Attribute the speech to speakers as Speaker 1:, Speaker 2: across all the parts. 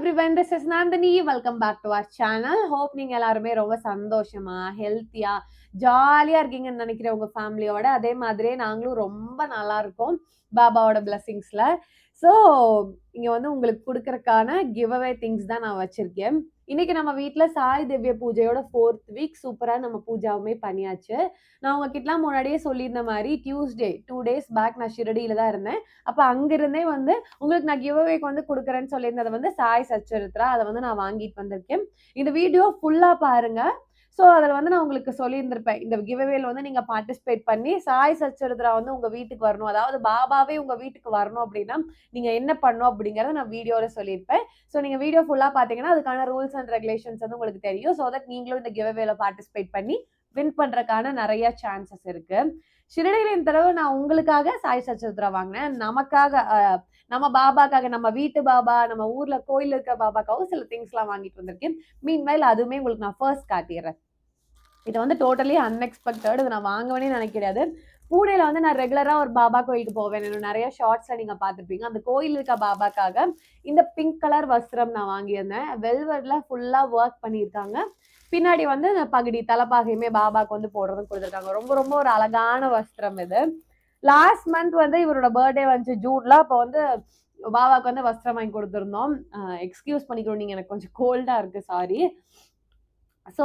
Speaker 1: Everyone this is Nandini welcome back to our channel hope நீங்க எல்லாருமே ரொம்ப சந்தோஷமா ஹெல்த்தியா ஜாலியா இருக்கீங்கன்னு நினைக்கிற உங்க ஃபேமிலியோட அதே மாதிரியே நாங்களும் ரொம்ப நல்லா இருக்கோம் பாபாவோட பிளெஸிங்ஸ்ல ஸோ இங்க வந்து உங்களுக்கு கொடுக்கறக்கான கிவ் அவே திங்ஸ் தான் நான் வச்சிருக்கேன். இன்னைக்கு நம்ம வீட்டில் சாய் திவ்ய பூஜையோட ஃபோர்த் வீக் சூப்பராக நம்ம பூஜாவுமே பண்ணியாச்சு. நான் உங்ககிட்டலாம் முன்னாடியே சொல்லியிருந்த மாதிரி டியூஸ்டே டூ டேஸ் பேக் நான் ஷிரடியில் தான் இருந்தேன். அப்போ அங்கிருந்தே வந்து உங்களுக்கு நான் கிவ் அவேக்கு வந்து கொடுக்குறேன்னு சொல்லியிருந்ததை வந்து சாய் சச்சரித்ரா அதை வந்து நான் வாங்கிட்டு வந்திருக்கேன். இந்த வீடியோ ஃபுல்லாக பாருங்கள் ஸோ அதில் வந்து நான் உங்களுக்கு சொல்லியிருந்திருப்பேன். இந்த கிவ்அவேல வந்து நீங்கள் பார்ட்டிசிபேட் பண்ணி சாய் சச்சரித்ரா வந்து உங்கள் வீட்டுக்கு வரணும். அதாவது பாபாவே உங்கள் வீட்டுக்கு வரணும் அப்படின்னா நீங்கள் என்ன பண்ணணும் அப்படிங்கிறத நான் வீடியோவில் சொல்லியிருப்பேன். ஸோ நீங்கள் வீடியோ ஃபுல்லாக பார்த்தீங்கன்னா அதுக்கான ரூல்ஸ் அண்ட் ரெகுலேஷன்ஸ் வந்து உங்களுக்கு தெரியும். ஸோ தட் நீங்களும் இந்த கிவ்அவேல பார்ட்டிசிபேட் பண்ணி வின் பண்ணுறதுக்கான நிறைய சான்சஸ் இருக்கு. ஷிரடியில் இந்த தடவை நான் உங்களுக்காக சாய் சச்சரித்ரா வாங்கினேன். நமக்காக நம்ம பாபாக்காக நம்ம வீட்டு பாபா நம்ம ஊர்ல கோயில் இருக்க பாபாக்காகவும் சில திங்ஸ்லாம் வாங்கிட்டு வந்திருக்கேன். மீன் அதுவுமே உங்களுக்கு நான் ஃபர்ஸ்ட் காட்டிடுறேன். இது வந்து டோட்டலி அன்எக்ஸ்பெக்டட் இது நான் வாங்கவேனே நினைக்கிறது பூனேல வந்து நான் ரெகுலரா ஒரு பாபா கோயிலுக்கு போவேன். இன்னும் நிறைய ஷார்ட்ஸ்ல நீங்க பார்த்துருப்பீங்க. அந்த கோயில் இருக்க பாபாக்காக இந்த பிங்க் கலர் வஸ்திரம் நான் வாங்கியிருந்தேன். வெல்வெட்ல ஃபுல்லா ஒர்க் பண்ணியிருக்காங்க. பின்னாடி வந்து அந்த பகுடி தலைப்பாகையுமே பாபாக்கு வந்து போடுறதும் கொடுத்துருக்காங்க. ரொம்ப ரொம்ப ஒரு அழகான வஸ்திரம் இது. லாஸ்ட் மந்த் வந்து இவரோட பர்த்டே வந்துச்சு ஜூன்ல. அப்போ வந்து பாபாவுக்கு வந்து வஸ்திரம் வாங்கி கொடுத்துருந்தோம். எக்ஸ்கியூஸ் பண்ணிக்கிறோம் நீங்க எனக்கு கொஞ்சம் கோல்டா இருக்கு. Sorry so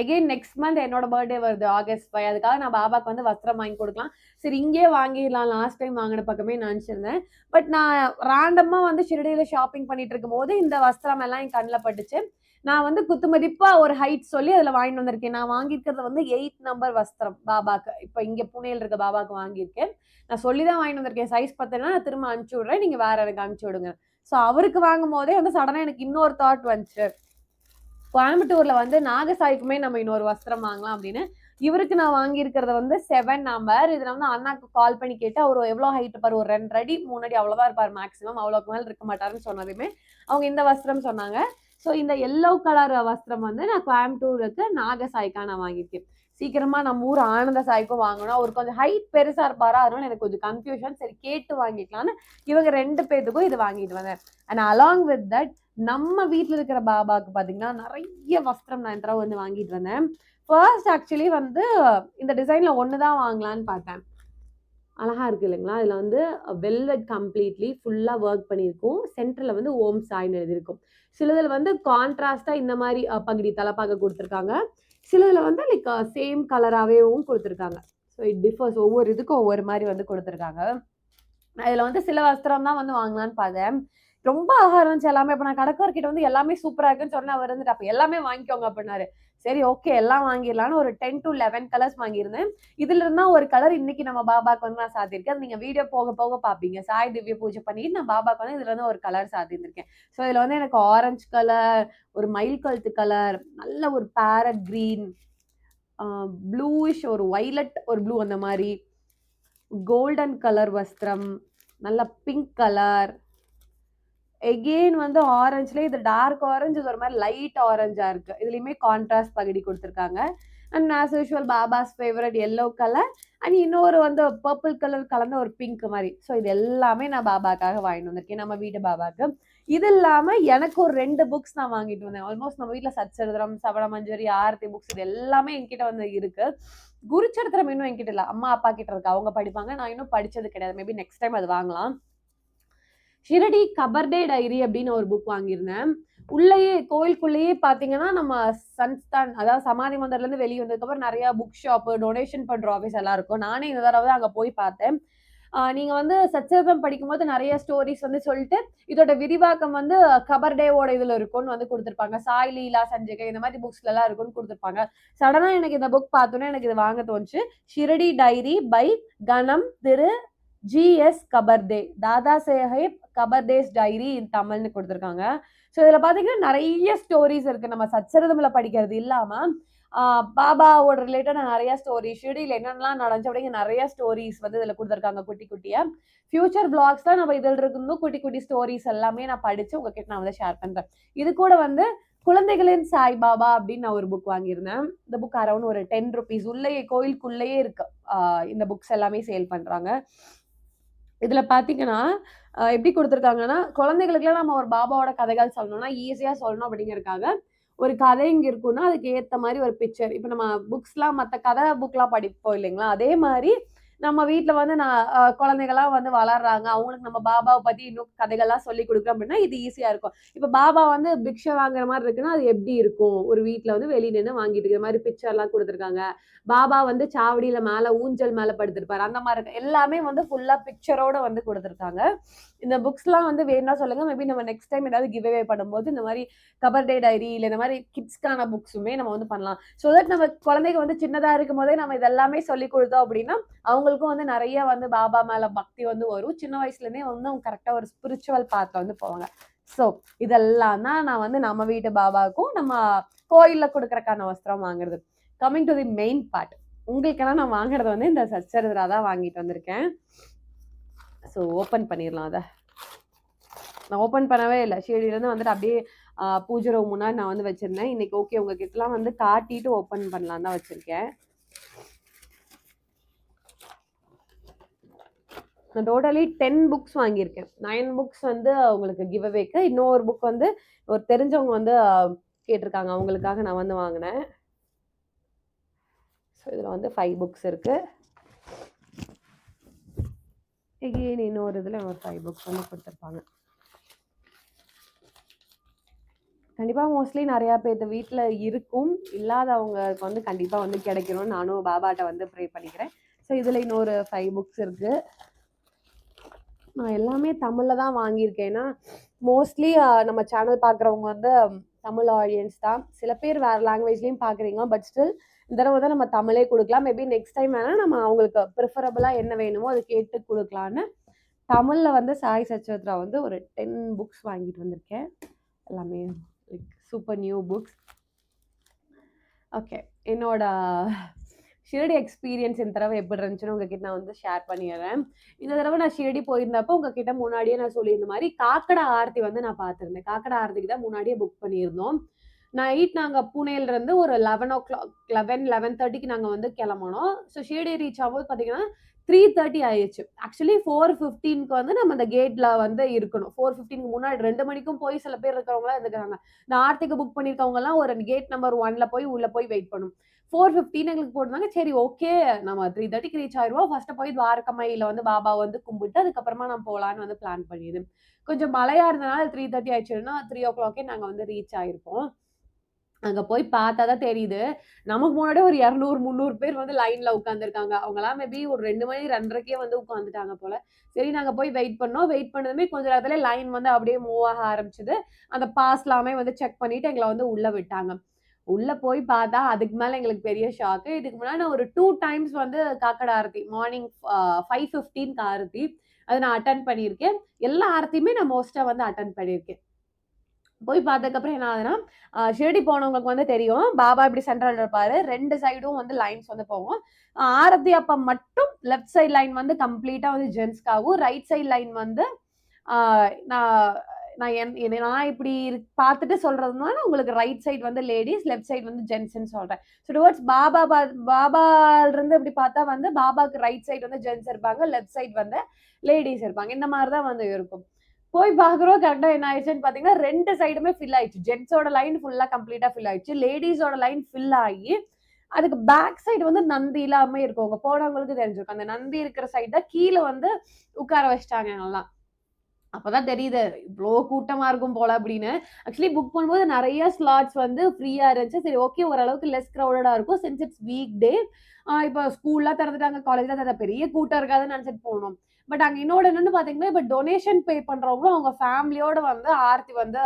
Speaker 1: again next month என்னோட பர்த்டே வருது ஆகஸ்ட் ஃபைவ் அதுக்காக நான் பாபாக்கு வந்து வஸ்திரம் வாங்கி கொடுக்கலாம். சரி இங்கே வாங்கிடலாம். லாஸ்ட் டைம் வாங்கின பக்கமே நினச்சிருந்தேன். பட் நான் ரேண்டமாக வந்து ஷிரடியில் ஷாப்பிங் பண்ணிட்டு இருக்கும்போது இந்த வஸ்திரம் எல்லாம் என் கண்ணில் பட்டுச்சு. நான் வந்து குத்துமதிப்பாக ஒரு ஹைட் சொல்லி அதில் வாங்கிட்டு வந்திருக்கேன். நான் வாங்கியிருக்கிறது வந்து எயிட் நம்பர் வஸ்திரம் பாபாக்கு. இப்போ இங்கே புனேல இருக்க பாபாக்கு வாங்கியிருக்கேன். நான் சொல்லி தான் வாங்கிட்டு வந்திருக்கேன். சைஸ் பார்த்தேன்னா நான் திரும்ப அனுப்பிச்சி விட்றேன். நீங்கள் வேற எனக்கு அனுப்பிச்சி விடுங்க. ஸோ அவருக்கு வாங்கும் போதே வந்து சடனாக எனக்கு இன்னொரு தாட் வந்துச்சு. கோயம்புத்தூர்ல வந்து நாகசாய்க்குமே நம்ம இன்னொரு வஸ்திரம் வாங்கலாம் அப்படின்னு. இவருக்கு நான் வாங்கியிருக்கிறத வந்து செவன் நம்பர் இதில் வந்து அண்ணாக்கு கால் பண்ணி கேட்டு அவர் எவ்வளோ ஹைட் இருப்பார் ஒரு ரெண்டு அடி மூணு அடி அவ்வளோதான் இருப்பார் மேக்ஸிமம் அவ்வளோக்கு மேலே இருக்க மாட்டாருன்னு சொன்னதுமே அவங்க இந்த வஸ்திரம் சொன்னாங்க. ஸோ இந்த எல்லோ கலர் வஸ்திரம் வந்து நான் கோயம்புத்தூருக்கு நாகசாய்க்கா நான் வாங்கியிருக்கேன். சீக்கிரமாக நம்ம ஊர் ஆனந்த சாய்க்கும் வாங்கணும். அவர் கொஞ்சம் ஹைட் பெருசாக இருப்பாரா? அதனால எனக்கு கொஞ்சம் கன்ஃபியூஷன் சரி கேட்டு வாங்கிக்கலாம்னு இவங்க ரெண்டு பேர்த்துக்கும் இது வாங்கிட்டு வந்தேன். அண்ட் அலாங் வித் தட் நம்ம வீட்டில் இருக்கிற பாபாவுக்கு பார்த்தீங்கன்னா நிறைய வஸ்திரம் நான் இந்த தடவை வந்து வாங்கிட்டு வந்தேன். ஃபர்ஸ்ட் ஆக்சுவலி வந்து இந்த டிசைனில் ஒன்று தான் வாங்கலான்னு பார்த்தேன். அழகாக இருக்கு இல்லைங்களா? இதில் வந்து வெல்வெட் கம்ப்ளீட்லி ஃபுல்லாக ஒர்க் பண்ணியிருக்கும். சென்டரில் வந்து ஓம் சாய்னு எழுதியிருக்கும். சிலதில் வந்து கான்ட்ராஸ்டாக இந்த மாதிரி பகுதி தலைப்பாக கொடுத்துருக்காங்க. சிலதில் வந்து லைக் சேம் கலராகவேவும் கொடுத்துருக்காங்க. ஸோ இட் டிஃபர்ஸ் ஒவ்வொரு இதுக்கும் ஒவ்வொரு மாதிரி வந்து கொடுத்துருக்காங்க. இதில் வந்து சில வஸ்திரம் தான் வந்து வாங்கலான்னு பார்த்தேன். ரொம்ப அழகா இருந்துச்சு எல்லாமே. இப்போ நான் கடைக்காரர்கிட்ட வந்து எல்லாமே சூப்பரா இருக்குன்னு சொன்னா அவர் வந்துட்டு அப்ப எல்லாமே வாங்கிக்கோங்க அப்படின்னாரு. சரி ஓகே எல்லாம் வாங்கிடலாம்னு ஒரு டென் டு லெவன் கலர்ஸ் வாங்கியிருந்தேன். இதுல இருந்தா ஒரு கலர் இன்னைக்கு நம்ம பாபாக்கு வந்து நான் சாத்திருக்கேன் அது நீங்க வீடியோ போக போக பாப்பீங்க. சாய் திவ்ய பூஜை பண்ணிட்டு நான் பாபாக்கு வந்து இதுல இருந்து ஒரு கலர் சாத்திருந்திருக்கேன் ஸோ இதுல வந்து எனக்கு ஆரஞ்சு கலர் ஒரு மயில் கழுத்து கலர் நல்ல ஒரு பேரட் கிரீன் ப்ளூயிஷ் ஒரு வைலட் ஒரு ப்ளூ அந்த மாதிரி. கோல்டன் கலர் வஸ்திரம் நல்ல பிங்க் கலர் எகெயின் வந்து ஆரஞ்சுல இது டார்க் ஆரஞ்சு இது ஒரு மாதிரி லைட் ஆரஞ்சா இருக்கு. இதுலயுமே கான்ட்ராஸ்ட் பகுதி கொடுத்துருக்காங்க. And as usual Baba's favourite yellow colour and இன்னொரு வந்து பர்பிள் கலர் கலந்த ஒரு பிங்க் மாதிரி. ஸோ இது எல்லாமே நான் பாபாக்காக வாங்கிட்டு வந்திருக்கேன். நம்ம வீட்டு பாபாக்கு இது இல்லாமல் எனக்கு ஒரு ரெண்டு புக்ஸ் நான் வாங்கிட்டு வந்தேன். ஆல்மோஸ்ட் நம்ம வீட்டில் சச்சரித்திரம் சவண மஞ்சரி ஆர்த்தி புக்ஸ் இது எல்லாமே என்கிட்ட வந்து இருக்கு. குருச்சரித்திரம் இன்னும் என்கிட்ட இல்லை. அம்மா அப்பா கிட்ட இருக்கு. அவங்க படிப்பாங்க. நான் இன்னும் படிச்சது கிடையாது. மேபி நெக்ஸ்ட் டைம் அது வாங்கலாம். ஷிரடி கபர்டே டைரி அப்படின்னு ஒரு புக் வாங்கியிருந்தேன். உள்ளேயே கோயிலுக்குள்ளேயே பார்த்தீங்கன்னா நம்ம சன்ஸ்தான் அதாவது சமாதி மந்திரிலருந்து வெளியே வந்ததுக்கப்புறம் நிறைய புக் ஷாப்பு டொனேஷன் பண்ணுற ஆஃபீஸ் எல்லாம் இருக்கும். நானே இந்த தடவை அங்கே போய் பார்த்தேன். நீங்கள் வந்து சச்சரிதம் படிக்கும்போது நிறைய ஸ்டோரிஸ் வந்து சொல்லிட்டு இதோட விரிவாக்கம் வந்து கபர்டேவோட இதில் இருக்கும்னு வந்து கொடுத்துருப்பாங்க. சாய் லீலா சஞ்சிகை இந்த மாதிரி புக்ஸ்லலாம் இருக்கும்னு கொடுத்துருப்பாங்க. சடனாக எனக்கு இந்த புக் பார்த்தோன்னே எனக்கு இது வாங்க தோணுச்சு. ஷிரடி டைரி பை கணம் திரு GS Khaparde Dada Saheb Khapardes diary in தமிழ்னு கொடுத்துருக்காங்க. ஸோ இதில் பார்த்தீங்கன்னா நிறைய ஸ்டோரிஸ் இருக்கு. நம்ம சச்சரிதமில் படிக்கிறது இல்லாமல் பாபாவோட ரிலேட்டடாக நிறைய ஸ்டோரி ஷிரடியில் என்னென்னலாம் நடந்துச்சு அப்படிங்கிற நிறைய ஸ்டோரிஸ் வந்து இதில் கொடுத்துருக்காங்க குட்டி குட்டியாக ஃபியூச்சர் பிளாக்ஸ்லாம் நம்ம இதில் இருக்கணும் குட்டி குட்டி ஸ்டோரிஸ் எல்லாமே நான் படித்து உங்ககிட்ட நான் வந்து ஷேர் பண்ணுறேன் இது கூட வந்து குழந்தைகளின் சாய் பாபா அப்படின்னு நான் ஒரு புக் வாங்கியிருந்தேன். இந்த புக் அரௌண்ட் ஒரு டென் ருபீஸ் உள்ளேயே கோயிலுக்குள்ளேயே இருக்கு. இந்த புக்ஸ் எல்லாமே சேல் பண்ணுறாங்க இதில் பார்த்தீங்கன்னா எப்படி கொடுத்துருக்காங்கன்னா குழந்தைகளுக்குலாம் நம்ம ஒரு பாபாவோட கதைகள் சொல்லணும்னா, ஈஸியாக சொல்லணும் அப்படிங்கிறதுக்காக, ஒரு கதை இங்கே இருக்குன்னா, அதுக்கு ஏற்ற மாதிரி ஒரு பிக்சர். இப்போ நம்ம புக்ஸ்லாம் மற்ற கதை புக்லாம் படிப்போம் இல்லைங்களா? அதே மாதிரி நம்ம வீட்டில் வந்து நான் குழந்தைகள்லாம் வந்து வளர்றாங்க. அவங்களுக்கு நம்ம பாபாவை பத்தி இன்னும் கதைகள்லாம் சொல்லிக் கொடுக்குறோம் அப்படின்னா, இது ஈஸியா இருக்கும். இப்ப பாபா வந்து பிக்ஷை வாங்குற மாதிரி இருக்குன்னா, அது எப்படி இருக்கும்? ஒரு வீட்டில் வந்து வெளியே நின்று வாங்கிட்டு இருக்கிற மாதிரி பிக்சர்லாம் கொடுத்துருக்காங்க பாபா வந்து சாவடியில மேல ஊஞ்சல் மேல படுத்திருப்பாரு. அந்த மாதிரி இருக்கு. எல்லாமே வந்து ஃபுல்லா பிக்சரோட வந்து கொடுத்துருக்காங்க இந்த புக்ஸ்லாம் வந்து வேணும்னா சொல்லுங்க. மேபி நம்ம நெக்ஸ்ட் டைம் ஏதாவது கிவ் அவே பண்ணும்போது, இந்த மாதிரி கபர் டே டைரி இல்லை இந்த மாதிரி கிட்ஸ்க்கான புக்ஸுமே நம்ம வந்து பண்ணலாம். ஸோ தட் நம்ம குழந்தைங்க வந்து சின்னதாக இருக்கும் போதே நம்ம இதெல்லாமே சொல்லி கொடுத்தோம் அப்படின்னா, அவங்களுக்கும் வந்து நிறைய வந்து பாபா மேல பக்தி வந்து வரும். சின்ன வயசுலேருந்தே வந்து அவங்க கரெக்டாக ஒரு ஸ்பிரிச்சுவல் பாத்ல வந்து போவாங்க. ஸோ இதெல்லாம் தான் நான் வந்து நம்ம வீட்டு பாபாவுக்கும், நம்ம கோயிலில் கொடுக்குறக்கான வஸ்திரம் வாங்குறது. Coming to the main part. உங்களுக்கெல்லாம் நான் வாங்குறது வந்து இந்த சச்சரித்ரா தான் வாங்கிட்டு வந்திருக்கேன். ஸோ ஓப்பன் பண்ணிடலாம் அதை நான் ஓப்பன் பண்ணவே இல்லை ஷிரடியிலேருந்து வந்துட்டு அப்படியே பூஜை ரூம் முன்னாடி நான் வந்து வச்சுருந்தேன் இன்றைக்கி ஓகே உங்ககிட்டலாம் வந்து காட்டிட்டு ஓப்பன் பண்ணலான்னு தான் வச்சுருக்கேன் நான் டோட்டலி 10 புக்ஸ் வாங்கியிருக்கேன். நைன் புக்ஸ் வந்து உங்களுக்கு கிவ் அவேக்கு. இன்னொரு புக் வந்து ஒரு தெரிஞ்சவங்க வந்து கேட்டிருக்காங்க. அவங்களுக்காக நான் வந்து வாங்கினேன் ஸோ இதில் வந்து ஃபைவ் புக்ஸ் இருக்குது எகெயின் இன்னொரு இதில் ஒரு ஃபைவ் புக்ஸ் வந்து கொடுத்துருப்பாங்க கண்டிப்பாக மோஸ்ட்லி நிறையா பேத்து வீட்டில் இருக்கும். இல்லாதவங்களுக்கு வந்து கண்டிப்பாக வந்து கிடைக்கணும்னு நானும் பாபாட்ட வந்து ப்ரே பண்ணிக்கிறேன். ஸோ இதில் இன்னொரு ஃபைவ் புக்ஸ் இருக்குது நான் எல்லாமே தமிழில் தான் வாங்கியிருக்கேன்னா மோஸ்ட்லி நம்ம சேனல் பார்க்குறவங்க வந்து தமிழ் ஆடியன்ஸ் தான். சில பேர் வேறு லாங்குவேஜ்லேயும் பார்க்குறீங்க. பட் ஸ்டில் இந்த தடவை தான் நம்ம தமிழே கொடுக்கலாம் மேபி நெக்ஸ்ட் டைம் வேணால் நம்ம அவங்களுக்கு ப்ரிஃபரபுளாக என்ன வேணுமோ அதை கேட்டு கொடுக்கலான்னு தமிழில் வந்து சாய் சச்சோத்ரா வந்து ஒரு 10 புக்ஸ் வாங்கிட்டு வந்திருக்கேன். எல்லாமே like super new books. Okay. என்னோட ஷிரடி எக்ஸ்பீரியன்ஸ் இந்த தடவை எப்படி இருந்துச்சுன்னு உங்ககிட்ட நான் வந்து ஷேர் பண்ணிடுறேன் இந்த தடவை நான் ஷிரடி போயிருந்தப்போ உங்ககிட்ட முன்னாடியே நான் சொல்லியிருந்த மாதிரி காக்கடா ஆர்த்தி வந்து நான் பார்த்துருந்தேன் காக்கடா ஆர்த்திக்கு தான் முன்னாடியே புக் பண்ணியிருந்தோம். நைட் நாங்கள் புனேலருந்து ஒரு eleven o'clock eleven eleven தேர்ட்டிக்கு நாங்கள் வந்து கிளம்பணும் ஸோ ஷீர்டி ரீச் ஆகும்போது பார்த்தீங்கன்னா, த்ரீ தேர்ட்டி ஆயிடுச்சு ஆக்சுவலி 4:15க்கு வந்து நம்ம அந்த கேட்டில் வந்து இருக்கணும். 4:15க்கு முன்னாடி ரெண்டு மணிக்கும் போய் சில பேர் இருக்கிறவங்களாம் இருந்துக்கிறாங்க. நான் ஆர்த்திக்கு புக் பண்ணியிருக்கவங்கலாம் ஒரு கேட் நம்பர் ஒன்ல போய் உள்ளே போய் வெயிட் பண்ணணும். 4:15 எங்களுக்கு போட்டிருந்தாங்க. சரி ஓகே நம்ம 3:30க்கு ரீச் ஆயிருவோம். ஃபர்ஸ்ட்டு போய் துவாரகமாயில வந்து பாபா வந்து கும்பிட்டு, அதுக்கப்புறமா நம்ம போகலான்னு வந்து பிளான் பண்ணியிருந்தேன். கொஞ்சம் மழையா இருந்தனால 3:30 ஆயிடுச்சுன்னா 3:00க்கே நாங்க வந்து ரீச் ஆயிருப்போம். அங்கே போய் பார்த்தா தான் தெரியுது. நமக்கு முன்னாடி ஒரு 200, 300 பேர் வந்து லைனில் உட்காந்துருக்காங்க அவங்களாம் மேபி ஒரு ரெண்டு மணி 2:30க்கே வந்து உட்காந்துட்டாங்க போல் சரி நாங்கள் போய் வெயிட் பண்ணோம். வெயிட் பண்ணதுமே கொஞ்ச நேரத்துல லைன் வந்து அப்படியே மூவ் ஆக ஆரம்பிச்சது. அந்த பாஸ்லாமே வந்து செக் பண்ணிட்டு எங்களை வந்து உள்ளே விட்டாங்க. உள்ளே போய் பார்த்தா அதுக்கு மேலே எங்களுக்கு பெரிய ஷாக்கு. இதுக்கு முன்னாடி நான் ஒரு டூ டைம்ஸ் வந்து காக்கடா ஆரத்தி மார்னிங் ஃபைவ் 5:15க்கு ஆரத்தி. அதை நான் அட்டன் பண்ணியிருக்கேன். எல்லா ஆரத்தியுமே நான் மோஸ்ட்டாக வந்து அட்டன் பண்ணியிருக்கேன். போய் பார்த்ததுக்கப்புறம் என்ன ஆகுதுன்னா, ஷிரடி போனவங்களுக்கு வந்து தெரியும். பாபா இப்படி சென்ட்ரல் இருப்பாரு. ரெண்டு சைடும் வந்து லைன்ஸ் வந்து போகும். ஆரத்தி அப்ப மட்டும் லெஃப்ட் சைட் லைன் வந்து கம்ப்ளீட்டா வந்து ஜென்ஸ்க்காகவும், ரைட் சைட் லைன் வந்து நான் நான் என் நான் இப்படி இருக் பார்த்துட்டு சொல்றதுனால உங்களுக்கு ரைட் சைட் வந்து லேடீஸ், லெஃப்ட் சைட் வந்து ஜென்ட்ஸ்ன்னு சொல்றேன். ஸோ டுவர்ட்ஸ் பாபா பா பாபாலருந்து இப்படி பார்த்தா வந்து பாபாக்கு ரைட் சைட் வந்து ஜென்ட்ஸ் இருப்பாங்க. லெஃப்ட் சைட் வந்து லேடிஸ் இருப்பாங்க. இந்த மாதிரி தான் வந்து இருக்கும். போய் பார்க்குறோம் கரெக்டா என்ன ஆயிடுச்சுன்னு பாத்தீங்கன்னா ரெண்டு சைடுமே ஃபில் ஆயிடுச்சு. ஜென்ஸோட லைன் ஃபுல்லா கம்ப்ளீட்டா ஃபில் ஆயிடுச்சு. லேடீஸோட லைன் ஃபில் ஆகி, அதுக்கு பேக் சைடு வந்து நந்தி இல்லாம இருக்கும். அங்க போனவங்களுக்கு தெரிஞ்சிருக்கும். அந்த நந்தி இருக்கிற சைடு தான் கீழே வந்து உட்கார வச்சிட்டாங்க எல்லாம் அப்பதான் தெரியுது, இவ்வளோ கூட்டமா இருக்கும் போல அப்படின்னு. ஆக்சுவலி புக் பண்ணும்போது நிறைய ஸ்லாட்ஸ் வந்து ஃப்ரீயா இருந்துச்சு. சரி ஓகே ஓரளவுக்கு லெஸ் க்ரௌடடா இருக்கும். Since it's week day. இப்போ ஸ்கூல்லாம் திறந்துட்டாங்க, காலேஜ்லாம் பெரிய கூட்டம் இருக்காதுன்னு நினைச்சிட்டு போனோம். பட் அங்க இன்னொன்று என்னன்னு பார்த்தீங்கன்னா, இப்ப டொனேஷன் பே பண்றவங்களும் அவங்க ஃபேமிலியோட வந்து ஆரத்தி வந்து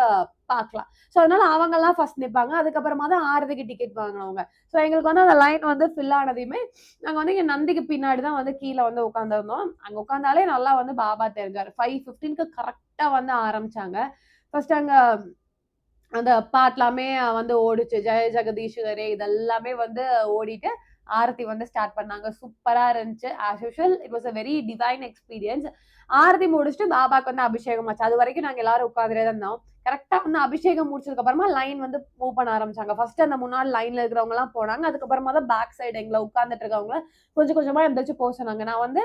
Speaker 1: பார்க்கலாம். ஸோ அதனால அவங்கெல்லாம் ஃபர்ஸ்ட் நிற்பாங்க அதுக்கப்புறமா தான் ஆரத்திக்கு டிக்கெட் வாங்குனவங்க. ஸோ எங்களுக்கு வந்து அந்த லைன் வந்து ஃபில் ஆனதையுமே, நாங்கள் வந்து இங்க நந்திக்கு பின்னாடி தான் வந்து கீழே வந்து உட்காந்துருந்தோம் அங்கே உட்காந்தாலே நல்லா வந்து பாபா தெரிஞ்சார் ஃபைவ் ஃபிஃப்டீனுக்கு கரெக்டாக வந்து ஆரம்பிச்சாங்க. ஃபர்ஸ்ட் அங்கே அந்த பாட்டுலாமே வந்து ஓடிச்சு ஜெய ஜெகதீஸ்வரே இதெல்லாமே வந்து ஓடிட்டு, ஆரத்தி வந்து ஸ்டார்ட் பண்ணாங்க. சூப்பரா இருந்துச்சு. As usual it was a very divine experience ஆரத்தி முடிச்சுட்டு பாபாக்கு வந்து அபிஷேகம் ஆச்சு. அது வரைக்கும் நாங்க எல்லாரும் உட்காந்துட்டே தான் இருந்தோம். கரெக்டா வந்து அபிஷேகம் முடிச்சதுக்கு அப்புறமா லைன் வந்து மூவ் பண்ண ஆரம்பிச்சாங்க. ஃபர்ஸ்ட் அந்த முன்னாள் லைன்ல இருக்கிறவங்க எல்லாம் போனாங்க. அதுக்கப்புறமா தான் பேக் சைடு எங்களை உட்காந்துட்டு இருக்கவங்க கொஞ்சம் கொஞ்சமா எந்திரிச்சு போக சொன்னாங்க. நான் வந்து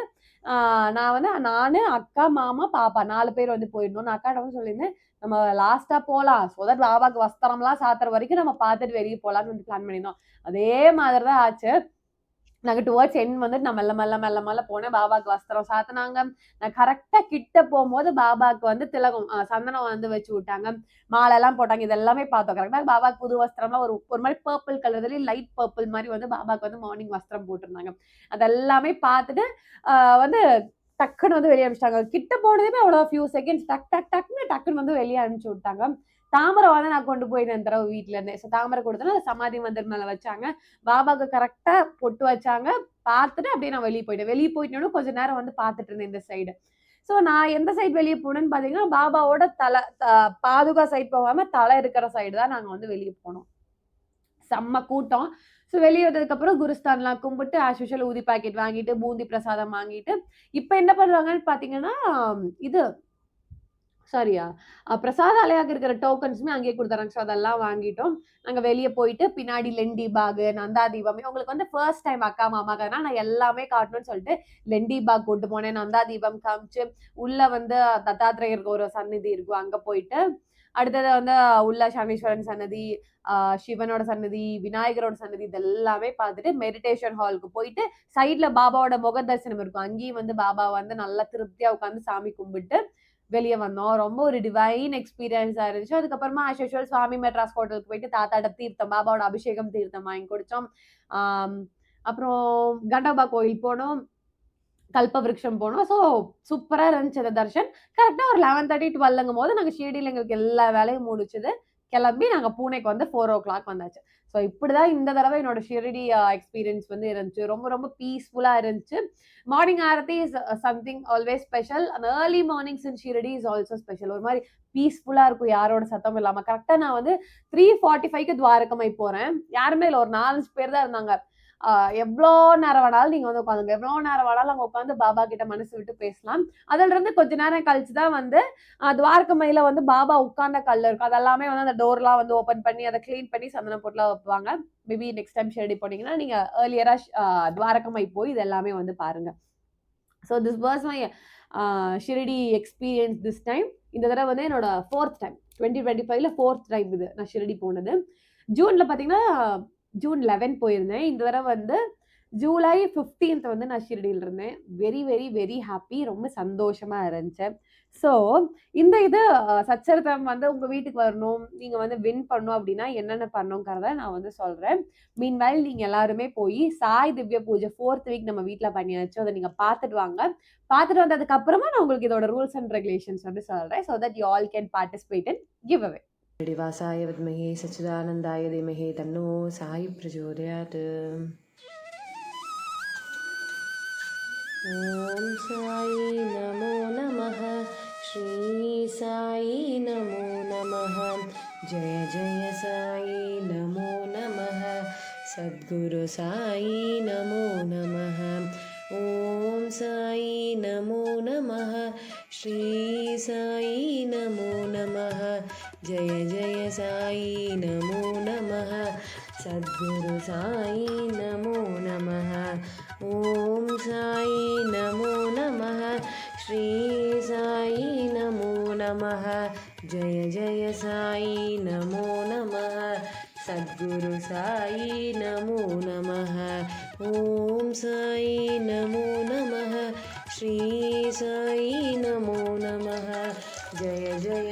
Speaker 1: நான் வந்து நானு அக்கா மாமா பாப்பா நாலு பேர் வந்து போயிருந்தோம். நான் அக்கா சொல்லியிருந்தேன் நம்ம லாஸ்டா போகலாம் ஸோ தட் பாபாக்கு வஸ்திரம்லாம் சாத்துற வரைக்கும் நம்ம பார்த்துட்டு வெளியே போகலாம்னு வந்து பிளான் பண்ணியிருந்தோம். அதே மாதிரி தான் ஆச்சு. நாங்கள் டுவர்ட்ஸ் என் வந்துட்டு நான் மெல்ல மெல்ல மெல்ல மெல்ல போனேன். பாபாக்கு வஸ்திரம் சாத்தினாங்க. நான் கரெக்டாக கிட்ட போகும்போது பாபாக்கு வந்து திலகம் சந்தனம் வந்து வச்சு விட்டாங்க. மாலைலாம் போட்டாங்க. இதெல்லாமே பார்த்தோம். கரெக்டாக பாபாக்கு புது வஸ்திரம்லாம் ஒரு ஒரு மாதிரி பர்பிள் கலர்லயே லைட் பர்பிள் மாதிரி வந்து பாபாக்கு வந்து மார்னிங் வஸ்திரம் போட்டிருந்தாங்க. அதெல்லாமே பார்த்துட்டு வந்து டக்குன்னு வந்து வெளியே அனுப்பிச்சிட்டாங்க. கிட்ட போனதுமே அவ்வளோ ஃபியூ செகண்ட்ஸ் டக் டக் டக்குன்னு டக்குன்னு வந்து வெளியே அனுப்பிச்சு விட்டாங்க. தாமரை வந்து நான் கொண்டு போயிருந்தேன் தடவை வீட்டுல இருந்தே. ஸோ தாமரை கொடுத்தனா சமாதி மந்திர் மேலே வச்சாங்க. பாபாவுக்கு கரெக்டாக பொட்டு வச்சாங்க. பார்த்துட்டு அப்படியே நான் வெளியே போயிட்டேன். வெளியே போயிட்டோன்னு கொஞ்ச நேரம் வந்து பார்த்துட்டு இருந்தேன் இந்த சைடு ஸோ நான் எந்த சைடு வெளியே போனேன்னு பார்த்தீங்கன்னா பாபாவோட தலை பாதுகா சைடு போகாம தலை இருக்கிற சைடு தான் நாங்கள் வந்து வெளியே போனோம். செம்ம கூட்டம். ஸோ வெளியே வந்ததுக்கப்புறம் குருஸ்தான்லாம் கும்பிட்டு ஆஸ் யூஷுவல் ஊதி பாக்கெட் வாங்கிட்டு பூந்தி பிரசாதம் வாங்கிட்டு இப்போ என்ன பண்ணுறாங்கன்னு பார்த்தீங்கன்னா இது சாரியா பிரசாதாலயாக இருக்கிற டோக்கன்ஸுமே அங்கேயே கொடுத்துறாங்க. ஸோ அதெல்லாம் வாங்கிட்டோம். நாங்கள் வெளியே போயிட்டு பின்னாடி லெண்டி பாகு நந்தா தீபம் உங்களுக்கு வந்து ஃபர்ஸ்ட் டைம் அக்கா மாமாக்கனா நான் எல்லாமே காட்டணும்னு சொல்லிட்டு லெண்டி பாக் கூட்டு போனேன். நந்தா தீபம் காமிச்சு உள்ளே வந்து தத்தாத்திரேயருக்கு ஒரு சந்நிதி இருக்கும் அங்கே போயிட்டு அடுத்தது வந்து உள்ள சனீஸ்வரன் சன்னதி சிவனோட சன்னதி விநாயகரோட சன்னதி இதெல்லாமே பார்த்துட்டு மெடிடேஷன் ஹாலுக்கு போயிட்டு சைட்ல பாபாவோட முக தரிசனம் இருக்கும். அங்கேயும் வந்து பாபா வந்து நல்லா திருப்தியா உட்காந்து சாமி கும்பிட்டு வெளியே வந்தோம். ரொம்ப ஒரு டிவைன் எக்ஸ்பீரியன்ஸா இருந்துச்சு. அதுக்கப்புறமா ஆஸ் சுவாமி மெட்ராஸ் ஹோட்டலுக்கு போயிட்டு தாத்தாட்ட தீர்த்தம் பாபாவோட அபிஷேகம் தீர்த்தம் வாங்கி குடிச்சோம். அப்புறம் கண்டபா கோயில் போனோம். கல்ப போனோம். ஸோ சூப்பராக இருந்துச்சு அந்த தர்ஷன். கரெக்டாக ஒரு லெவன் தேர்ட்டி டுவெல்லுங்கும் போது நாங்கள் ஷீடியில் எங்களுக்கு எல்லா வேலையும் முடிச்சுது. கிளம்பி நாங்கள் பூனேக்கு வந்து ஃபோர் ஓ கிளாக் வந்தாச்சு. ஸோ இப்படிதான் இந்த தடவை என்னோட ஷிரடி எக்ஸ்பீரியன்ஸ் வந்து இருந்துச்சு. ரொம்ப ரொம்ப பீஸ்ஃபுல்லாக இருந்துச்சு. Morning aarti is something always special அந்த early mornings in Shirdi is also special ஒரு மாதிரி பீஸ்ஃபுல்லாக இருக்கும் யாரோட சத்தம் இல்லாமல் கரெக்டாக நான் வந்து த்ரீ ஃபார்ட்டி ஃபைவ்க்கு துவாரகமாய் போகிறேன் யாருமே இல்லை. ஒரு நாலஞ்சு பேர் தான் இருந்தாங்க. எவ்வளோ நேரம் வேணாலும் நீங்கள் வந்து உட்காந்துங்க. எவ்வளோ நேரம் வேணாலும் அங்கே உட்காந்து பாபா கிட்ட மனசு விட்டு பேசலாம். அதிலிருந்து கொஞ்ச நேரம் கழிச்சு தான் வந்து துவாரக்க மயில வந்து பாபா உட்கார்ந்த கல் இருக்கும். அதெல்லாமே வந்து அந்த டோர்லாம் வந்து ஓப்பன் பண்ணி அதை க்ளீன் பண்ணி சந்தனம் போட்டுலாம் வைப்பாங்க. மேபி நெக்ஸ்ட் டைம் ஷெரடி போனீங்கன்னா நீங்கள் ஏர்லியராக துவாரகமை போய் இது எல்லாமே வந்து பாருங்கள் so this was my Shirdi experience this time இந்த தடவை வந்து என்னோட ஃபோர்த் டைம் டுவெண்ட்டி டுவெண்ட்டி ஃபைவ்ல ஃபோர்த் டைம் இது நான் ஷிரடி போனது. ஜூனில் பார்த்தீங்கன்னா ஜூன் லெவன் போயிருந்தேன். இந்த தடவை வந்து ஜூலை 15th வந்து நான் ஷிரடியில் இருந்தேன். வெரி வெரி வெரி ஹாப்பி ரொம்ப சந்தோஷமாக இருந்துச்சு. ஸோ இந்த இது சச்சரித்தம் வந்து உங்கள் வீட்டுக்கு வரணும் நீங்கள் வந்து வின் பண்ணணும் அப்படின்னா என்னென்ன பண்ணணுங்கிறத நான் வந்து சொல்கிறேன் மீன்வைல் நீங்கள் எல்லாருமே போய் சாய் திவ்ய பூஜை ஃபோர்த் வீக் நம்ம வீட்டில் பண்ணியாச்சு. அதை நீங்கள் பார்த்துட்டு வாங்க. பார்த்துட்டு வந்ததுக்கப்புறமா நான் உங்களுக்கு இதோட ரூல்ஸ் அண்ட் ரெகுலேஷன்ஸ் வந்து சொல்கிறேன் so that you all can participate in give away
Speaker 2: वासाय विद्महे सच्चिदानन्दाय धीमहि तन्नो साई प्रचोदयात्। ॐ साई नमो नमः श्री साई नमो नमः जय जय साई नमो नमः सद्गुरु साई नमो नमः। ॐ साई नमो नमः साई ஜெய ஜெய சாயி நமோ நம சத்குரு சாயி நமோ நம ஓம் சாயி நமோ நம ஸ்ரீ சாயி நமோ நம ஜெய ஜெய சாயி நமோ நம சத்குரு சாயி நமோ நம ஓம் சாயி நமோ நம ஸ்ரீ சாயி நமோ நம ஜெய ஜெய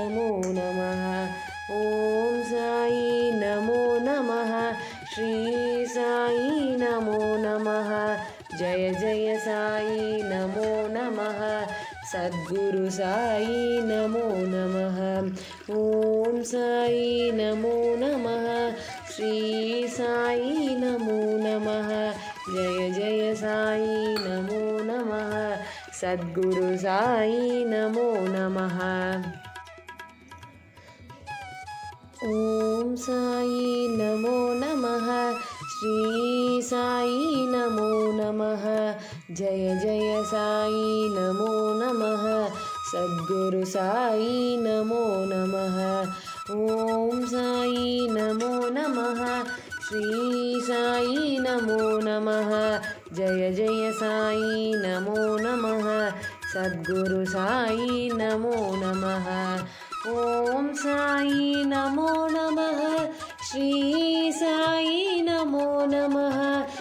Speaker 2: சாயி நமோ நம ஓம் சாயி நமோ நம ஸ்ரீ சாயி நமோ நம ஜய ஜய சாயி நமோ நம சத்குரு சாயி நமோ நம ஓம் சாயி நமோ நம ஸ்ரீ சாயி நமோ நம ஜய ஜய சாயி நமோ நம சத்குரு சாயி நமோ நம ஓம் சாயி நமோ நம ஸ்ரீ சாயி நமோ நம ஜய ஜய சாயி நமோ நம சத்குரு சாயி நமோ நம ஓம் சாயி நமோ நம ஸ்ரீ சாயி நமோ நம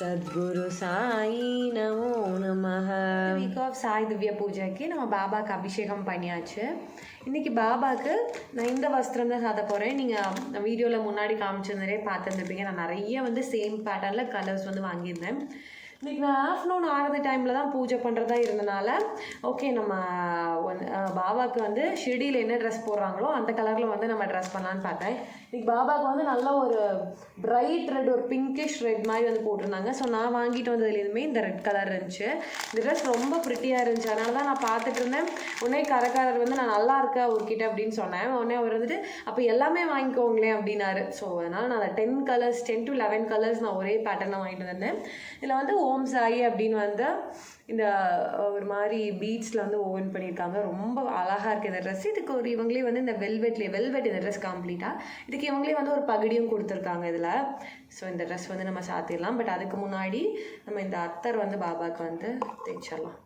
Speaker 2: சத்குரு சாயி நமோ நமஹ வீக் ஆஃப் சாய் திவ்ய பூஜைக்கு நம்ம பாபாக்கு அபிஷேகம் பண்ணியாச்சு. இன்றைக்கி பாபாக்கு நான் இந்த வஸ்திரம் தான் சாத போகிறேன் நீங்கள் வீடியோவில் முன்னாடி காமிச்சிருந்தே பார்த்துருந்துருப்பீங்க. நான் நிறைய வந்து சேம் பேட்டர்னில் கலர்ஸ் வந்து வாங்கியிருந்தேன். இன்றைக்கி நான் ஆஃப்டர்நூன் ஆகிறது டைமில் தான் பூஜை பண்ணுறதா இருந்தனால ஓகே நம்ம ஒன் பாபாவுக்கு வந்து ஷெடியில் என்ன ட்ரெஸ் போடுறாங்களோ அந்த கலரில் வந்து நம்ம ட்ரெஸ் பண்ணலான்னு பார்த்தேன். இன்றைக்கி பாபாவுக்கு வந்து நல்ல ஒரு பிரைட் ரெட் ஒரு பிங்கிஷ் ரெட் மாதிரி வந்து போட்டிருந்தாங்க. ஸோ நான் வாங்கிட்டு வந்ததுலேருந்துமே இந்த ரெட் கலர் இருந்துச்சு. இந்த ட்ரெஸ் ரொம்ப ப்ரிட்டியாக இருந்துச்சு. அதனால தான் நான் பார்த்துட்டு இருந்தேன். உடனே கரக்காரர் வந்து நான் நல்லா இருக்கேன் அவர்கிட்ட அப்படின்னு சொன்னேன். உடனே அவர் வந்துட்டு அப்போ எல்லாமே வாங்கிக்கோங்களேன் அப்படின்னாரு. ஸோ அதனால் நான் ten colours ten to eleven colours நான் ஒரே பேட்டர்னாக வாங்கிட்டு வந்தேன். இதில் வந்து ஓம் சாய் அப்படின்னு வந்து இந்த ஒரு மாதிரி பீட்ஸில் வந்து ஓவன் பண்ணியிருக்காங்க. ரொம்ப அழகாக இருக்குது இந்த ட்ரெஸ் இதுக்கு ஒரு இவங்களே வந்து இந்த வெல்வெட்லேயே வெல்வெட் இந்த ட்ரெஸ் கம்ப்ளீட்டாக இதுக்கு இவங்களே வந்து ஒரு பகுடியும் கொடுத்துருக்காங்க இதில். ஸோ இந்த ட்ரெஸ் வந்து நம்ம சாத்திடலாம். பட் அதுக்கு முன்னாடி நம்ம இந்த அத்தர் வந்து பாபாவுக்கு வந்து தைச்சிடலாம்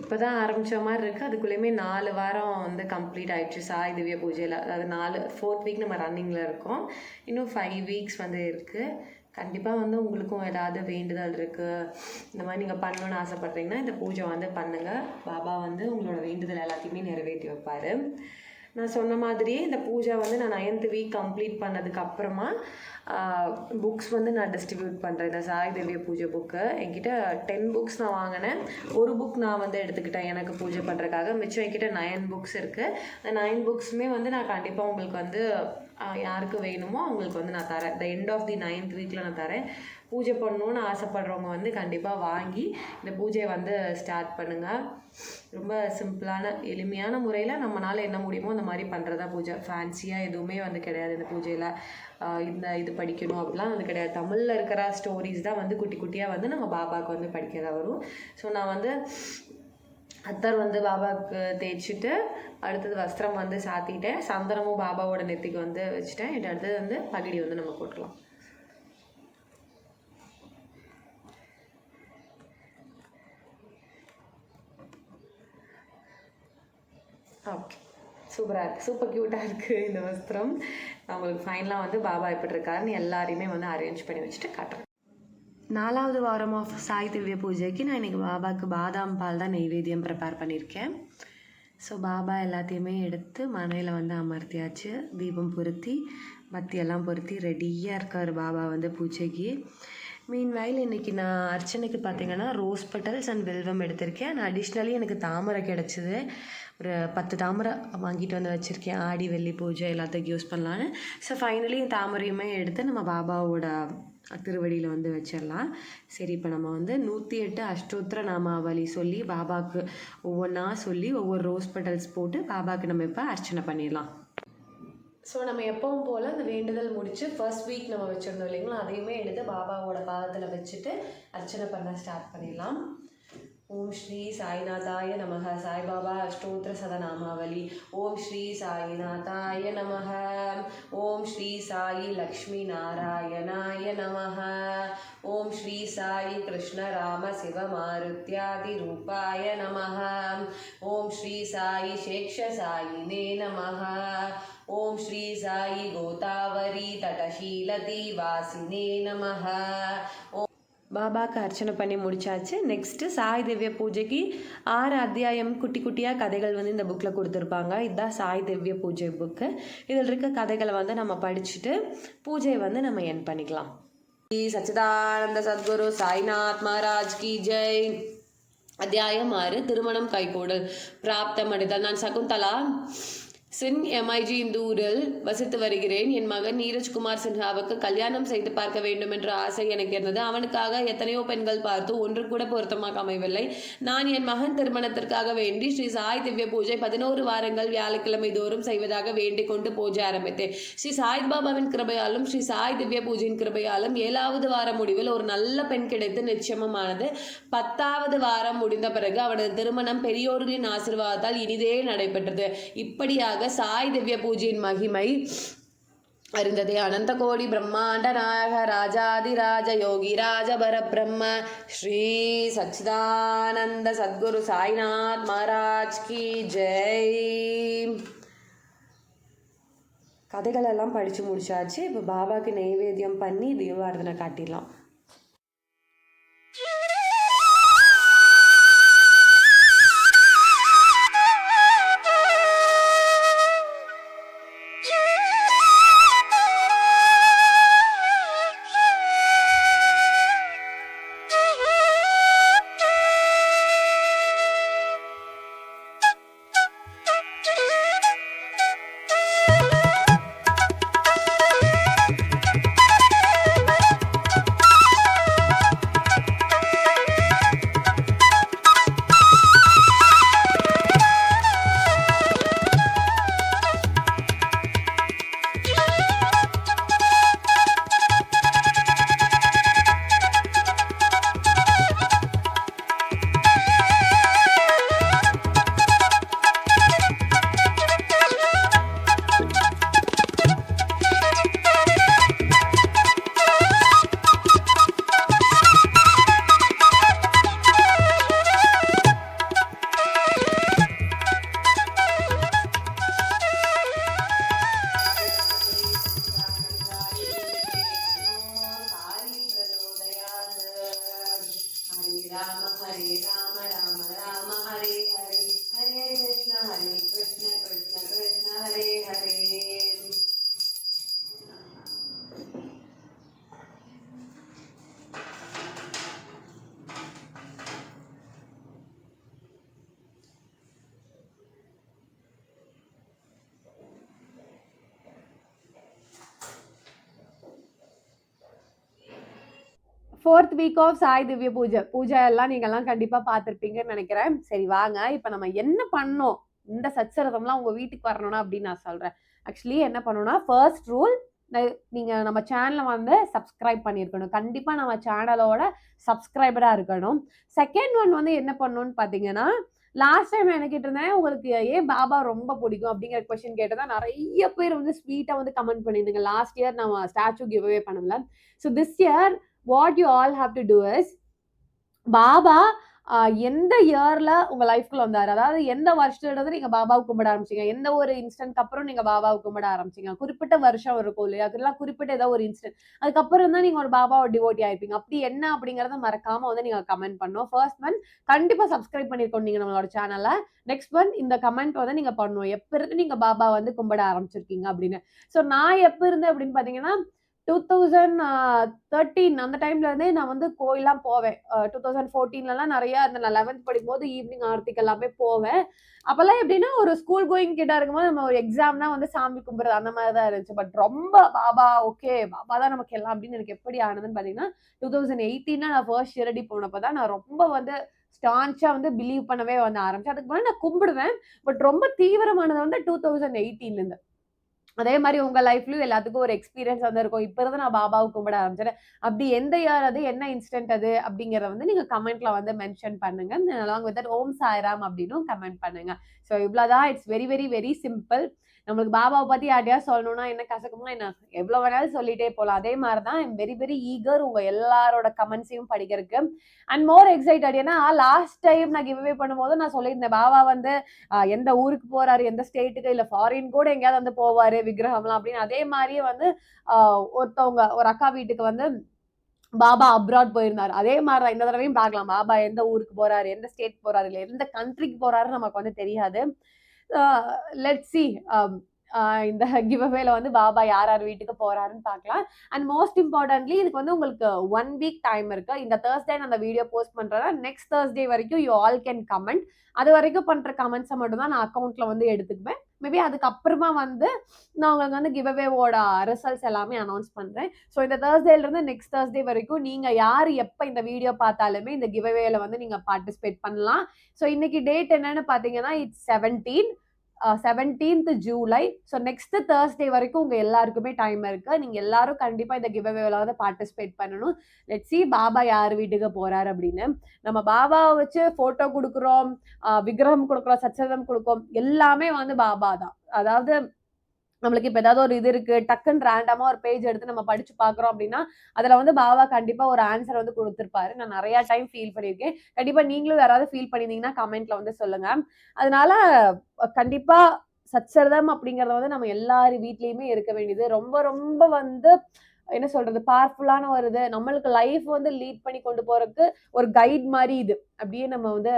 Speaker 2: இப்போ தான் ஆரம்பித்த மாதிரி இருக்குது அதுக்குள்ளேயுமே நாலு வாரம் வந்து கம்ப்ளீட் ஆகிடுச்சு சாய் திவ்ய பூஜையில். அதாவது நாலு ஃபோர்த் வீக் நம்ம ரன்னிங்கில் இருக்கோம். இன்னும் ஃபைவ் வீக்ஸ் வந்து இருக்குது கண்டிப்பாக வந்து உங்களுக்கும் ஏதாவது வேண்டுதல் இருக்குது இந்த மாதிரி நீங்கள் பண்ணணும்னு ஆசைப்பட்றீங்கன்னா இந்த பூஜை வந்து பண்ணுங்கள் பாபா வந்து உங்களோட வேண்டுதல் எல்லாத்தையுமே நிறைவேற்றி வைப்பார். நான் சொன்ன மாதிரியே இந்த பூஜை வந்து நான் நைன்த் வீக் கம்ப்ளீட் பண்ணதுக்கு அப்புறமா புக்ஸ் வந்து நான் டிஸ்ட்ரிபியூட் பண்ணுறேன் இந்த சாய் தேவிய பூஜை புக்கு என்கிட்ட டென் புக்ஸ் நான் வாங்கினேன். ஒரு புக் நான் வந்து எடுத்துக்கிட்டேன் எனக்கு பூஜை பண்ணுறதுக்காக மிச்சம் என்கிட்ட நயன் புக்ஸ் இருக்குது அந்த நைன் புக்ஸுமே வந்து நான் கண்டிப்பாக உங்களுக்கு வந்து யாருக்கு வேணுமோ அவங்களுக்கு வந்து நான் தரேன். The end of the ninth வீக்கில் நான் தரேன். பூஜை பண்ணணுன்னு ஆசைப்படுறவங்க வந்து கண்டிப்பாக வாங்கி இந்த பூஜையை வந்து ஸ்டார்ட் பண்ணுங்கள் ரொம்ப சிம்பிளான எளிமையான முறையில் நம்மளால் என்ன முடியுமோ அந்த மாதிரி பண்ணுறதா பூஜை. ஃபேன்சியாக எதுவுமே வந்து கிடையாது இந்த பூஜையில். இந்த இது படிக்கணும் அப்படிலாம் வந்து கிடையாது. தமிழில் இருக்கிற ஸ்டோரிஸ் தான் வந்து குட்டி குட்டியாக வந்து நம்ம பாபாவுக்கு வந்து படிக்கிறதா வரும். ஸோ நான் வந்து அத்தர் வந்து பாபாவுக்கு தேய்ச்சிட்டு அடுத்தது வஸ்திரம் வந்து சாத்திட்டேன். சந்தனமும் பாபாவோட நெத்திக்கு வந்து வச்சுட்டேன். இது அடுத்தது வந்து பகிடி வந்து நம்ம போட்டுக்கலாம். ஓகே சூப்பராக இருக்குது சூப்பர் க்யூட்டாக இருக்குது இந்த வஸ்திரம். நான் உங்களுக்கு ஃபைனலாக வந்து பாபா எப்படி இருக்காருன்னு எல்லாரையுமே வந்து அரேஞ்ச் பண்ணி வச்சுட்டு காட்டுறேன் நாலாவது வாரம் ஆஃப் சாய் திவ்ய பூஜைக்கு நான் இன்றைக்கி பாபாவுக்கு பாதாம் பால் தான் நெய்வேத்தியம் ப்ரிப்பேர் பண்ணியிருக்கேன். ஸோ பாபா எல்லாத்தையுமே எடுத்து மனையில் வந்து அமர்த்தியாச்சு. தீபம் பொருத்தி பத்தியெல்லாம் பொருத்தி ரெடியாக இருக்கார் பாபா வந்து பூஜைக்கு. மீன் வயல் இன்றைக்கி நான் அர்ச்சனைக்கு பார்த்தீங்கன்னா ரோஸ் பெட்டல்ஸ் அண்ட் வெல்வம் எடுத்திருக்கேன். நான் அடிஷ்னலி எனக்கு தாமரை கிடச்சிது. ஒரு பத்து தாமரை வாங்கிட்டு வந்து வச்சுருக்கேன். ஆடி வெள்ளி பூஜை எல்லாத்துக்கும் யூஸ் பண்ணலான்னு ஸோ ஃபைனலி தாமரையுமே எடுத்து நம்ம பாபாவோட திருவடியில் வந்து வச்சிடலாம் சரி இப்போ நம்ம வந்து நூற்றி எட்டு அஷ்டோத்திர நாமாவளி சொல்லி பாபாவுக்கு ஒவ்வொன்றா சொல்லி ஒவ்வொரு ரோஸ் பெட்டல்ஸ் போட்டு பாபாவுக்கு நம்ம இப்போ அர்ச்சனை பண்ணிடலாம். ஸோ நம்ம எப்பவும் போல் அந்த வேண்டுதல் முடித்து ஃபர்ஸ்ட் வீக் நம்ம வச்சுருந்தோம் இல்லைங்களா? அதையுமே எடுத்து பாபாவோட பாதத்தில் வச்சுட்டு அர்ச்சனை பண்ண ஸ்டார்ட் பண்ணிடலாம். ஓம் ஸ்ரீ சாய்நாதாய நமக சாய்பாபா அஷ்டோத்திர சதநாமாவளி ஓம் ஸ்ரீ சாய்நாதாய நமக ஓம் ஸ்ரீ சாயி லக்ஷ்மி நாராயணாய நமக ஓம் ஸ்ரீ சாயி கிருஷ்ண ராம சிவ மாருத்யாதி ரூபாய நமக ஓம் ஸ்ரீ சாயி சேக்ஷ சாயினே நமக ஓம் ஸ்ரீ சாயி கோதாவரி தடசீலதி பாபாக்கு அர்ச்சனை பண்ணி முடிச்சாச்சு. நெக்ஸ்ட்டு சாய் திவ்ய பூஜைக்கு ஆறு அத்தியாயம் குட்டி குட்டியாக கதைகள் வந்து இந்த புக்கில் கொடுத்துருப்பாங்க. இதுதான் சாய் திவ்ய பூஜை புக்கு இதில் இருக்க கதைகளை வந்து நம்ம படிச்சுட்டு பூஜையை வந்து நம்ம என் பண்ணிக்கலாம். சச்சிதானந்த சத்குரு சாய்நாத் மகாராஜ் கி ஜெய். அத்தியாயம் ஆறு திருமணம் கைகூடல். பிராப்தம் அடைதல் நான் சகுந்தலா. சின் எம்ஐஜி இந்தூரில் வசித்து வருகிறேன். என் மகன் நீரஜ்குமார் சின்ஹாவுக்கு கல்யாணம் செய்து பார்க்க வேண்டும் என்ற ஆசை எனக்கு இருந்தது. அவனுக்காக எத்தனையோ பெண்கள் பார்த்து ஒன்று கூட பொருத்தமாக அமையவில்லை. நான் என் மகன் திருமணத்திற்காக வேண்டி ஸ்ரீ சாய் திவ்ய பூஜை பதினோரு வாரங்கள் வியாழக்கிழமை தோறும் செய்வதாக வேண்டிக் கொண்டு பூஜை ஆரம்பித்தேன். ஸ்ரீ சாய் பாபாவின் கிருபையாலும் ஸ்ரீ சாய் திவ்ய பூஜையின் கிருபையாலும் ஏழாவது வார முடிவில் ஒரு நல்ல பெண் கிடைத்து நிச்சயமானது. பத்தாவது வாரம் முடிந்த பிறகு அவனது திருமணம் பெரியோர்களின் ஆசிர்வாதத்தால் இனிதே நடைபெற்றது. இப்படியாக சாய் திவ்ய பூஜையின் மகிமை அறிந்ததே. அனந்த கோடி பிரம்மாண்ட நாயக ராஜாதிராஜ யோகி ராஜ பரபிரம்ம ஸ்ரீ சச்சிதானந்த சத்குரு சாய்நாத் மகாராஜ் கி ஜெய். கதைகளெல்லாம் படித்து முடிச்சாச்சு. இப்போ பாபாவுக்கு நெய்வேத்தியம் பண்ணி தீபாரதனை காட்டிடலாம்.
Speaker 1: Fourth week of Sai Divya Pooja Pooja எல்லாம் நீங்கெல்லாம் கண்டிப்பா பார்த்துருப்பீங்கன்னு நினைக்கிறேன். சரி வாங்க. இப்போ நம்ம என்ன பண்ணோம்? இந்த சச்சரதம்லாம் உங்க வீட்டுக்கு வரணும்னா அப்படின்னு நான் சொல்றேன். ஆக்சுவலி என்ன பண்ணணும்னா ஃபர்ஸ்ட் ரூல் நீங்க நம்ம சேனலை வந்து சப்ஸ்கிரைப் பண்ணியிருக்கணும். கண்டிப்பா நம்ம சேனலோட சப்ஸ்கிரைபரா இருக்கணும். செகண்ட் ஒன் வந்து என்ன பண்ணணும்னு பாத்தீங்கன்னா லாஸ்ட் டைம் என்ன கேட்டிருந்தேன்? உங்களுக்கு ஏன் பாபா ரொம்ப பிடிக்கும் அப்படிங்கிற கொஸ்டின் கேட்டதா நிறைய பேர் வந்து ஸ்வீட்டாக வந்து கமெண்ட் பண்ணியிருந்தீங்க. லாஸ்ட் இயர் நம்ம ஸ்டாச்சு கிவ் அவே பண்ணல. So this year what you all have to do is Baba எந்த இயர்ல உங்க லைஃப்குள்ள வந்தாரு? அதாவது எந்த வருஷத்துல இருந்து நீங்க பாபாவை கும்பிட ஆரம்பிச்சீங்க? எந்த ஒரு இன்ஸ்டன்ட் அப்புறம் நீங்க பாபாவை கும்பிட ஆரம்பிச்சீங்க? குறிப்பிட்ட வருஷம் இருக்கும் இல்லையா? அதெல்லாம் குறிப்பிட்ட ஏதோ ஒரு இன்ஸ்டன்ட் அதுக்கப்புறம் தான் நீங்க ஒரு பாபாவை டிவோட்டி ஆயிருப்பீங்க. அப்படி என்ன அப்படிங்கறத மறக்காம வந்து நீங்க கமெண்ட் பண்ணோம். ஃபர்ஸ்ட் மந்த் கண்டிப்பா சப்ஸ்கிரைப் பண்ணிருக்கோம் நீங்க நம்மளோட சேனலை நெக்ஸ்ட் மந்த் இந்த கமெண்ட் வந்து நீங்க பண்ணணும் எப்ப இருந்து நீங்க பாபா வந்து கும்பிட ஆரம்பிச்சிருக்கீங்க அப்படின்னு. ஸோ நான் எப்ப இருந்து அப்படின்னு பாத்தீங்கன்னா டூ தௌசண்ட் தேர்ட்டீன் அந்த டைம்ல இருந்தே நான் வந்து கோயிலாம் போவேன். டூ தௌசண்ட் ஃபோர்டீன்லலாம் நிறைய அந்த நான் லெவன்த் படிக்கும்போது ஈவினிங் ஆர்த்திக்கு எல்லாமே போவேன். அப்பெல்லாம் எப்படின்னா ஒரு ஸ்கூல் கோயிங் கிட்ட இருக்கும்போது நம்ம ஒரு எக்ஸாம்னா வந்து சாமி கும்பிட்றது அந்த மாதிரி தான் இருந்துச்சு. பட் ரொம்ப பாபா ஓகே பாபா தான் நமக்கு எல்லாம் அப்படின்னு எனக்கு எப்படி ஆனதுன்னு பார்த்தீங்கன்னா டூ தௌசண்ட் எயிட்டீன்ல நான் ஃபர்ஸ்ட் ஷிரடி போனப்போ தான் நான் ரொம்ப வந்து ஸ்டான்ச்சா வந்து பிலீவ் பண்ணவே வந்து ஆரம்பிச்சேன். அதுக்கு முன்னாடி நான் கும்பிடுவேன் பட் ரொம்ப தீவிரமானது வந்து டூ தௌசண்ட் எயிட்டீன்ல இருந்து. அதே மாதிரி உங்க லைஃப்லயும் எல்லாத்துக்கும் ஒரு எக்ஸ்பீரியன்ஸ் வந்து இருக்கும் இப்ப இருந்து நான் பாபாவை கும்பிட ஆரம்பிச்சிட்டேன் அப்படி எந்த இயர் அது என்ன இன்ஸ்டன்ட் அது அப்படிங்கறத வந்து நீங்க கமெண்ட்ல வந்து மென்ஷன் பண்ணுங்க. அலாங் வித் ஓம் சாய்ராம் அப்படின்னும் கமெண்ட் பண்ணுங்க. ஸோ இவ்வளோதான் it's very very very simple நம்மளுக்கு பாபாவை பத்தி யார்ட்டையா சொல்லணும்னா என்ன கசக்கமா என்ன? எவ்வளவு வேணாலும் சொல்லிட்டே போகலாம் அதே மாதிரி தான் வெரி வெரி ஈகர் உங்க எல்லாரோட கமெண்ட்ஸையும் படிக்கிறதுக்கு. அண்ட் மோர் எக்ஸைட்டட் ஏன்னா லாஸ்ட் டைம் நான் கிவ்வே பண்ணும்போது நான் சொல்லியிருந்தேன். பாபா வந்து ஆஹ், எந்த ஊருக்கு போறாரு எந்த ஸ்டேட்டுக்கு இல்ல ஃபாரின் கூட எங்கேயாவது வந்து போவாரு விக்கிரகம்லாம் அப்படின்னு. அதே மாதிரியே வந்து ஆஹ், ஒருத்தவங்க ஒரு அக்கா வீட்டுக்கு வந்து பாபா அப்ராட் போயிருந்தாரு. அதே மாதிரி தான் இந்த தடவையும் பார்க்கலாம். பாபா எந்த ஊருக்கு போறாரு எந்த ஸ்டேட் போறாரு இல்ல எந்த கண்ட்ரிக்கு போறாரு நமக்கு வந்து தெரியாது. லெட் சி இந்த கிவ்அவேல வந்து பாபா யார் யார் வீட்டுக்கு போறாருன்னு பார்க்கலாம். அண்ட் மோஸ்ட் இம்பார்ட்டன்ட்லி இதுக்கு வந்து உங்களுக்கு ஒன் வீக் டைம் இருக்கு. இந்த தேர்ஸ்டே நான் அந்த வீடியோ போஸ்ட் பண்றேன்னா நெக்ஸ்ட் தேர்ஸ்டே வரைக்கும் யூ ஆல் கேன் கமெண்ட் அது வரைக்கும் பண்ற கமெண்ட்ஸை மட்டும் தான் நான் அக்கௌண்ட்ல வந்து எடுத்துக்குவேன். மேபி அதுக்கப்புறமா வந்து நான் உங்களுக்கு வந்து கிவ் அவேவோட ரிசல்ட்ஸ் எல்லாமே அனௌன்ஸ் பண்ணுறேன் ஸோ இந்த தேர்ஸ்டேலேருந்து நெக்ஸ்ட் தேர்ஸ்டே வரைக்கும் நீங்கள் யார் எப்போ இந்த வீடியோ பார்த்தாலுமே இந்த கிவ் அவேல வந்து நீங்கள் பார்ட்டிசிபேட் பண்ணலாம். ஸோ இன்னைக்கு டேட் என்னன்னு பார்த்தீங்கன்னா it's seventeen seventeenth July so next Thursday வரைக்கும் உங்கள் எல்லாருக்குமே டைம் இருக்கு. நீங்கள் எல்லாரும் கண்டிப்பாக இந்த கிவ் அவேல வந்து பார்ட்டிசிபேட் பண்ணணும். லெட் சி பாபா யார் வீட்டுக்கு போகிறார் அப்படின்னு. நம்ம பாபாவை வச்சு ஃபோட்டோ கொடுக்குறோம் விக்ரகம் விக்கிரகம் கொடுக்குறோம் சச்சரதம் கொடுக்குறோம். எல்லாமே வந்து பாபா தான். அதாவது நம்மளுக்கு இப்ப ஏதாவது ஒரு இது இருக்கு டக்குன்னு ரேண்டமா ஒரு பேஜ் எடுத்து நம்ம படிச்சு பாக்குறோம் அப்படின்னா அதுல வந்து பாபா கண்டிப்பா ஒரு ஆன்சர் வந்து கொடுத்துருப்பாரு. நான் நிறைய டைம் ஃபீல் பண்ணியிருக்கேன். கண்டிப்பா நீங்களும் யாராவது ஃபீல் பண்ணியிருந்தீங்கன்னா கமெண்ட்ல வந்து சொல்லுங்க. அதனால கண்டிப்பாக கண்டிப்பா அப்படிங்கிறத வந்து நம்ம எல்லார் வீட்லயுமே இருக்க வேண்டியது. ரொம்ப ரொம்ப வந்து என்ன சொல்றது பவர்ஃபுல்லான ஒரு இது. நம்மளுக்கு லைஃப் வந்து லீட் பண்ணி கொண்டு போறதுக்கு ஒரு கைட் மாதிரி இது. அப்படியே நம்ம வந்து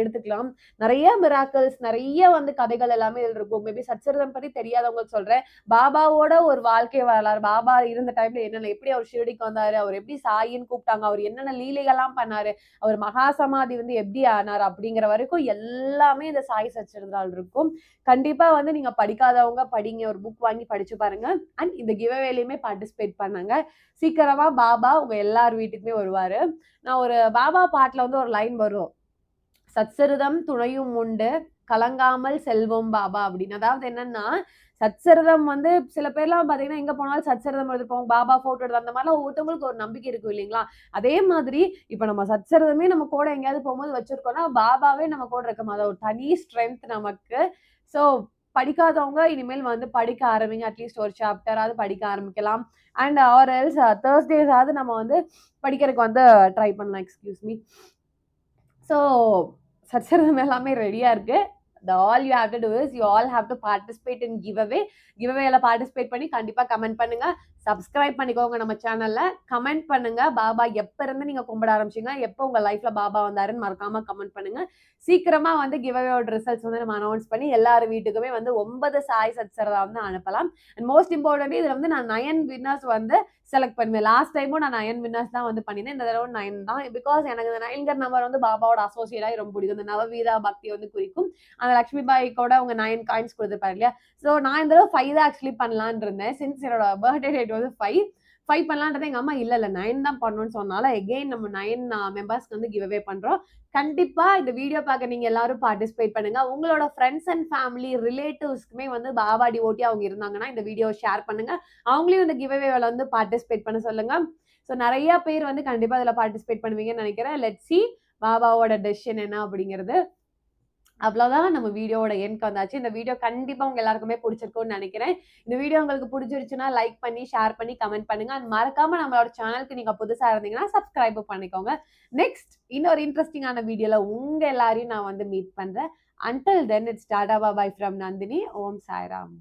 Speaker 1: எடுத்துக்கலாம். நிறைய மிராக்கிள்ஸ் நிறைய வந்து கதைகள் எல்லாமே இருக்கும். மேபி சச்சரிதம் பத்தி தெரியாதவங்களுக்கு சொல்றேன். பாபாவோட ஒரு வாழ்க்கை வரலாறு பாபா இருந்த டைம்ல என்னென்ன எப்படி அவர் ஷிரடிக்கு வந்தாரு அவர் எப்படி சாயின்னு கூப்பிட்டாங்க அவர் என்னென்ன லீலைகள்லாம் பண்ணாரு அவர் மகா சமாதி வந்து எப்படி ஆனார் அப்படிங்கிற வரைக்கும் எல்லாமே இந்த சாய் சச்சரிதால் இருக்கும். கண்டிப்பா வந்து நீங்க படிக்காதவங்க படிங்க ஒரு புக் வாங்கி படிச்சு பாருங்க. அண்ட் இந்த கிவவேலையுமே பார்ட்டிசிபேட் பண்ணாங்க. சீக்கிரமா பாபா உங்க எல்லார் வீட்டுக்குமே வருவாரு. நான் ஒரு பாபா பாட்டில் வந்து ஒரு லைன் வரும். சச்சரிதம் துணையும் உண்டு கலங்காமல் செல்வோம் பாபா அப்படின்னு. அதாவது என்னன்னா சச்சரிதம் வந்து சில பேர்லாம் பார்த்தீங்கன்னா எங்கே போனாலும் சச்சரிதம் எடுத்துப்போம் பாபா ஃபோட்டோ எடுத்து அந்த மாதிரிலாம் ஒவ்வொருத்தவங்களுக்கு ஒரு நம்பிக்கை இருக்கும் இல்லைங்களா? அதே மாதிரி இப்போ நம்ம சச்சரிதமே நம்ம கூட எங்கேயாவது போகும்போது வச்சிருக்கோம்னா பாபாவே நம்ம கூட இருக்க மாதிரி ஒரு தனி ஸ்ட்ரென்த் நமக்கு. ஸோ படிக்காதவங்க இனிமேல் வந்து படிக்க ஆரம்பிங்க. அட்லீஸ்ட் ஒரு சாப்டராவது படிக்க ஆரம்பிக்கலாம். அண்ட் ஆர் எல்ஸ் தேர்ஸ்டேஸாவது நம்ம வந்து படிக்கிறதுக்கு வந்து ட்ரை பண்ணலாம். எக்ஸ்கியூஸ் மீ ஸோ சச்சரதம் எல்லாமே ரெடியாக இருக்குது the all you have to do is you all have to participate in giveaway கிவ்அவேல participate பண்ணி கண்டிப்பாக கமெண்ட் பண்ணுங்க. சப்ஸ்கிரைப் பண்ணிக்கோங்க நம்ம சேனல்ல கமெண்ட் பண்ணுங்க. பாபா எப்ப இருந்து நீங்க கும்பிட ஆரம்பிச்சிங்க? எப்போ உங்க லைஃப்ல பாபா வந்தாருன்னு மறக்காம கமெண்ட் பண்ணுங்க. சீக்கிரமா வந்து கிவ்அவேயோட ரிசல்ட்ஸ் வந்து நம்ம அனௌன்ஸ் பண்ணி எல்லார் வீட்டுக்குமே வந்து ஒன்பது சாய் சத்சரதா வந்து அனுப்பலாம். அண்ட் மோஸ்ட் இம்பார்ட்டன்ட் இதுல வந்து நான் நயன் வின்னர்ஸ் வந்து செலக்ட் பண்ணுவேன் லாஸ்ட் டைமும் நான் நயன் வின்னர்ஸ் தான் வந்து பண்ணினேன் இந்த தடவை நயன் தான். பிகாஸ் எனக்கு இந்த நயன்கர் நம்பர் வந்து பாபாவோட அசோசியேட்டாக ரொம்ப பிடிக்கும். இந்த நவவீதா பக்தி வந்து குறிக்கும். அந்த லக்ஷ்மி பாய் கூட அவங்க நயன் காயின்ஸ் கொடுத்துருப்பாரு இல்லையா? ஸோ நான் இந்த தடவை ஃபைவ் தான் ஆக்சுவலி பண்ணலான் இருந்தேன். சின்ஸ் என்னோட பர்த்டே டேட் வந்து ஃபைவ் ஃபைவ் பண்ணலான்றது எங்க அம்மா இல்ல இல்ல. நைன் தான் பண்ணணும்னு சொன்னால எகெயின் நம்ம நைன் மெம்பர்ஸ்க்கு வந்து கிவ் அவே பண்றோம். கண்டிப்பா இந்த வீடியோ பார்க்க நீங்க எல்லாரும் பார்ட்டிசிபேட் பண்ணுங்க. உங்களோட ஃப்ரெண்ட்ஸ் அண்ட் ஃபேமிலி ரிலேட்டிவ்ஸ்க்குமே வந்து பாபா டிவோட்டி அவங்க இருந்தாங்கன்னா இந்த வீடியோ ஷேர் பண்ணுங்க. அவங்களையும் இந்த கிவ் அவேல வந்து பார்ட்டிசிபேட் பண்ண சொல்லுங்க. ஸோ நிறைய பேர் வந்து கண்டிப்பா இதுல பார்ட்டிசிபேட் பண்ணுவீங்கன்னு நினைக்கிறேன். லெட் சி பாபாவோட டெசிஷன் என்ன அப்படிங்கிறது. அவ்வளோதான் நம்ம வீடியோவோட எண்க்கு வந்தாச்சு. இந்த வீடியோ கண்டிப்பாக உங்கள் எல்லாருக்குமே பிடிச்சிருக்கும்னு நினைக்கிறேன். இந்த வீடியோ உங்களுக்கு பிடிச்சிருச்சுன்னா லைக் பண்ணி ஷேர் பண்ணி கமெண்ட் பண்ணுங்க. அண்ட் மறக்காம நம்மளோட சேனலுக்கு நீங்கள் புதுசாக இருந்தீங்கன்னா சப்ஸ்கிரைப் பண்ணிக்கோங்க. நெக்ஸ்ட் இன்னொரு இன்ட்ரெஸ்டிங்கான வீடியோவில் உங்கள் எல்லாரையும் நான் வந்து மீட் பண்ணுறேன் until then it's tata bye bye from Nandini Om Sairam.